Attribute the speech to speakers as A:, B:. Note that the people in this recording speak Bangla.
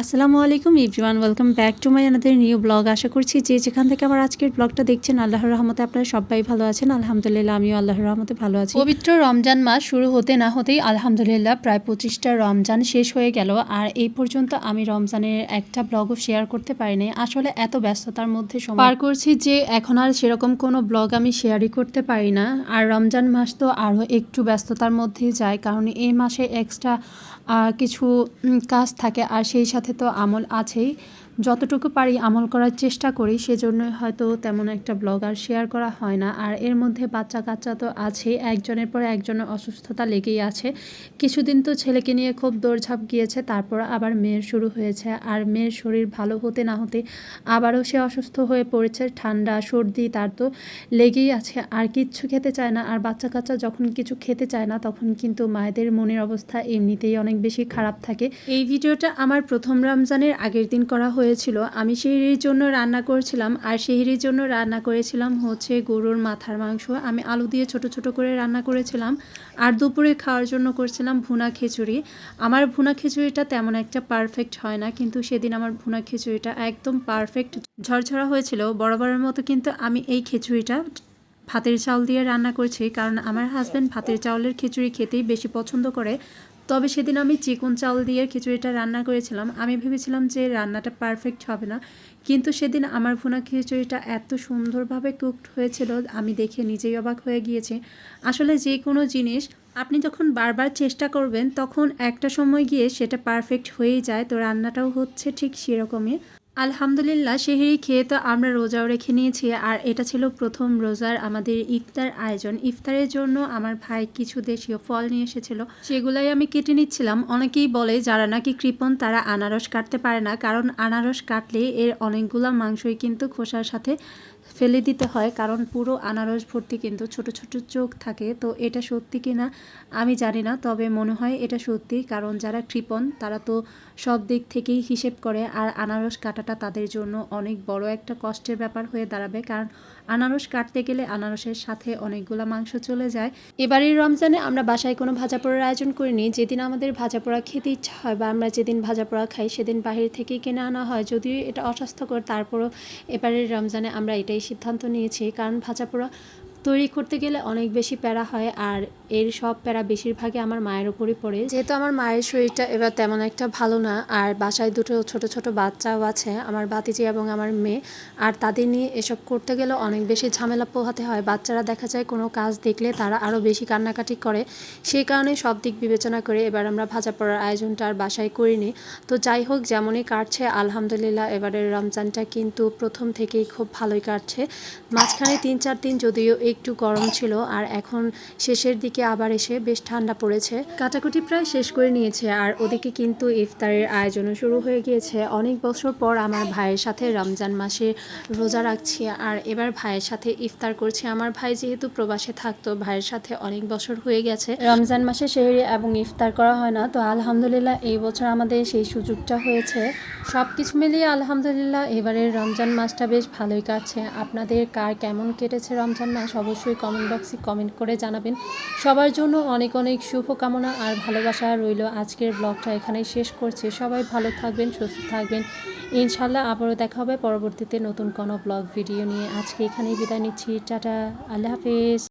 A: আসসালামু আলাইকুম everyone welcome back to my আনাদের new blog আশা করছি যে যেখান থেকে আমার আজকের ব্লগটা দেখছেন আল্লাহর রহমতে আপনারা সবাই ভালো আছেন। আলহামদুলিল্লাহ আমিও আল্লাহর রহমতে ভালো আছি। পবিত্র রমজান মাস শুরু হতে না হতেই আলহামদুলিল্লাহ প্রায় পঁচিশটা রমজান শেষ হয়ে গেল। আর এই পর্যন্ত আমি রমজানের একটা ব্লগও শেয়ার করতে পারিনি। আসলে এত ব্যস্ততার মধ্যে সময় পার করছি যে এখন আর সেরকম কোনো ব্লগ আমি শেয়ারই করতে পারি না। আর রমজান মাস তো আরও একটু ব্যস্ততার মধ্যেই যায় কারণ এই মাসে এক্সট্রা কিছু কাজ থাকে। আর সেই সাথে তো আমল আছেই। যতটুকু পারি আমল করার চেষ্টা করি, সেজন্যই হয়তো তেমন একটা ব্লগ আর শেয়ার করা হয় না। আর এর মধ্যে বাচ্চা কাচ্চা তো আছেই একজনের পর একজনের অসুস্থতা লেগেই আছে। কিছুদিন তো ছেলেকে নিয়ে খুব দৌড়ঝাঁপ গিয়েছে, তারপর আবার মেয়ের শুরু হয়েছে। আর মেয়ের শরীর ভালো হতে না হতে আবারও সে অসুস্থ হয়ে পড়েছে, ঠান্ডা, সর্দি, তার তো লেগেই আছে। আর কিচ্ছু খেতে চায় না, আর বাচ্চা কাচ্চা যখন কিছু খেতে চায় না, তখন কিন্তু মায়েদের মনের অবস্থা এমনিতেই অনেক বেশি খারাপ থাকে। এই ভিডিওটা আমার প্রথম রমজানের আগের দিন করা হয়েছিল, আমি সেহরির জন্য রান্না করেছিলাম আর সেহরির জন্য রান্না করেছিলাম হচ্ছে গরুর মাথার মাংস। আমি আলু দিয়ে ছোট ছোট করে রান্না করেছিলাম আর দুপুরে খাওয়ার জন্য করছিলাম ভুনা খিচুড়ি। আমার ভুনা খিচুড়িটা তেমন একটা পারফেক্ট হয় না, কিন্তু সেদিন আমার ভুনা খিচুড়িটা একদম পারফেক্ট ঝরঝরা হয়েছিল বরাবরের মতো, কিন্তু আমি এই খিচুড়িটা ভাতের চাউল দিয়ে রান্না করছি, কারণ আমার হাজব্যান্ড ভাতের চাউলের খিচুড়ি খেতেই বেশি পছন্দ করে। তবে সেদিন আমি চিকন চাল দিয়ে খিচুড়িটা রান্না করেছিলাম। আমি ভেবেছিলাম যে রান্নাটা পারফেক্ট হবে না। কিন্তু সেদিন আমার ভুনা খিচুড়িটা এত সুন্দরভাবে কুকড হয়েছিল, আমি দেখে নিজেই অবাক হয়ে গিয়েছি। আসলে যে কোনো জিনিস, আপনি যখন বারবার চেষ্টা করবেন, তখন একটা সময় গিয়ে সেটা পারফেক্ট হয়েই যায়। তো রান্নাটাও হচ্ছে ঠিক সেরকমই। আলহামদুলিল্লাহ, সেহেরি খেয়ে তো আমরা রোজাও রেখে নিয়েছি। আর এটা ছিল প্রথম রোজার আমাদের ইফতার আয়োজন। ইফতারের জন্য আমার ভাই কিছু দেশীয় ফল নিয়ে এসেছিল। সেগুলাই আমি কেটে নিচ্ছিলাম। অনেকেই বলে, যারা নাকি কৃপণ তারা আনারস কাটতে পারে না। কারণ আনারস কাটলে এর অনেকগুলো মাংসই কিন্তু খোসার সাথে ফেলে দিতে হয়। কারণ পুরো আনারস ভর্তি কিন্তু ছোট ছোট চোখ থাকে। তো এটা সত্যি কি না, আমি জানি না। তবে মনে হয় এটা সত্যি। কারণ যারা কৃপণ তারা তো সব দিক থেকেই হিসেব করে। আর আনারস কাটাটা তাদের জন্য অনেক বড় একটা কষ্টের ব্যাপার হয়ে দাঁড়াবে। কারণ আনারস কাটতে গেলে আনারসের সাথে অনেকগুলো মাংস চলে যায়। এবারের রমজানে আমরা বাসায় কোনো ভাজা পোড়ার আয়োজন করিনি। যেদিন আমাদের ভাজা পোড়া খেতে ইচ্ছা হয় বা আমরা যেদিন ভাজা পোড়া খাই সেদিন বাহির থেকেই কিনে আনা হয়। যদিও এটা অস্বাস্থ্যকর, তারপরও এবারের রমজানে আমরা এটাই সিদ্ধান্ত নিয়েছি। কারণ ভাজা পোড়া তৈরি করতে গেলে অনেক বেশি প্যারা হয় আর এর সব প্যারা বেশিরভাগই আমার মায়ের উপরই পড়ে। যেহেতু আমার মায়ের শরীরটা এবার তেমন একটা ভালো না, আর বাসায় দুটো ছোট ছোট বাচ্চাও আছে, আমার বাতিজি এবং আমার মেয়ে, আর তাদের নিয়ে এসব করতে গেলে অনেক বেশি ঝামেলা পোহাতে হয়। বাচ্চারা দেখা যায় কোনো কাজ দেখলে তারা আরও বেশি কান্নাকাটি করে। সেই কারণে সব দিক বিবেচনা করে এবার আমরা ভাজা পড়ার আয়োজনটা আর বাসায় করিনি। তো যাই হোক, যেমনই কাটছে, আলহামদুলিল্লাহ এবারের রমজানটা কিন্তু প্রথম থেকেই খুব ভালোই কাটছে। মাঝখানে তিন, চার দিন যদিও একটু গরম ছিল আর এখন শেষের দিকে আবার এসে বেশ ঠান্ডা পড়েছে। কাটাকুটি প্রায় শেষ করে নিয়েছে আর ওদিকে কিন্তু ইফতারের আয়োজনও শুরু হয়ে গিয়েছে। অনেক বছর পর আমার ভাইয়ের সাথে রমজান মাসে রোজা রাখছি আর এবার ভাইয়ের সাথে ইফতার করছি। আমার ভাই যেহেতু প্রবাসে থাকতো, ভাইয়ের সাথে অনেক বছর হয়ে গেছে। রমজান মাসে সেহরি এবং ইফতার করা হয় না। তো আলহামদুলিল্লাহ এই বছর আমাদের সেই সুযোগটা হয়েছে। সব কিছু মিলিয়ে আলহামদুলিল্লাহ এবারের রমজান মাসটা বেশ ভালোই কাটছে। আপনাদের কার কেমন কেটেছে রমজান মাস? অবশ্যই কমেন্ট বক্সে কমেন্ট করে জানাবেন। সবার জন্য অনেক অনেক শুভকামনা আর ভালোবাসা রইল আজকের ব্লগটা এখানেই শেষ করছে। সবাই ভালো থাকবেন, সুস্থ থাকবেন। ইনশাল্লাহ আবারও দেখা হবে পরবর্তীতে নতুন কোনো ব্লগ ভিডিও নিয়ে। আজকে এখানেই বিদায় নিচ্ছি। টাটা, আল্লাহ হাফেজ।